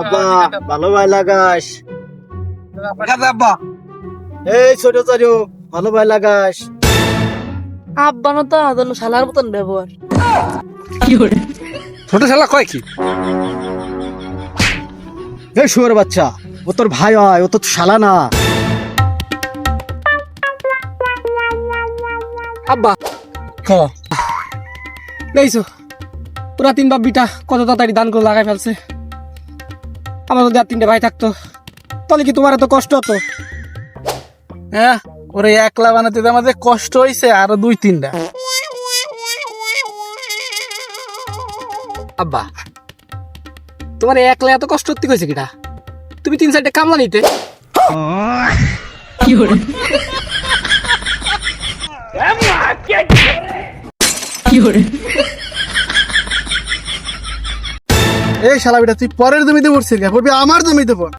আব্বা ভালো ভাই লাগাস। আব্বা। এই ছোট চারু ভালো ভাই লাগাস। আব্বানো তো আদন শালার মতন ব্যবহার। ছোট শালা কয় কি? এই শুয়ার বাচ্চা ও তোর ভাই হয় ও তো শালা না। আব্বা। ক দেখছ পুরা তিন বাপ বিটা কত তাড়াতাড়ি দান করে লাগাই ফেলছে। আমার যদি আর তিনটে ভাই থাকতো। তাহলে কি তোমার এত কষ্ট হতো? হ্যাঁ ওরে একলা বানাতে আমাদের কষ্ট হয়েছে আরও দুই তিনটা। আব্বা তোমার একলা এত কষ্ট হতে কইছে কিটা? তুমি তিন চারটে কামলা নিতে। এই শালা বেটা তুই পরের জমিতে পড়ছিস কে পড়বি আমার জমিতে পড়।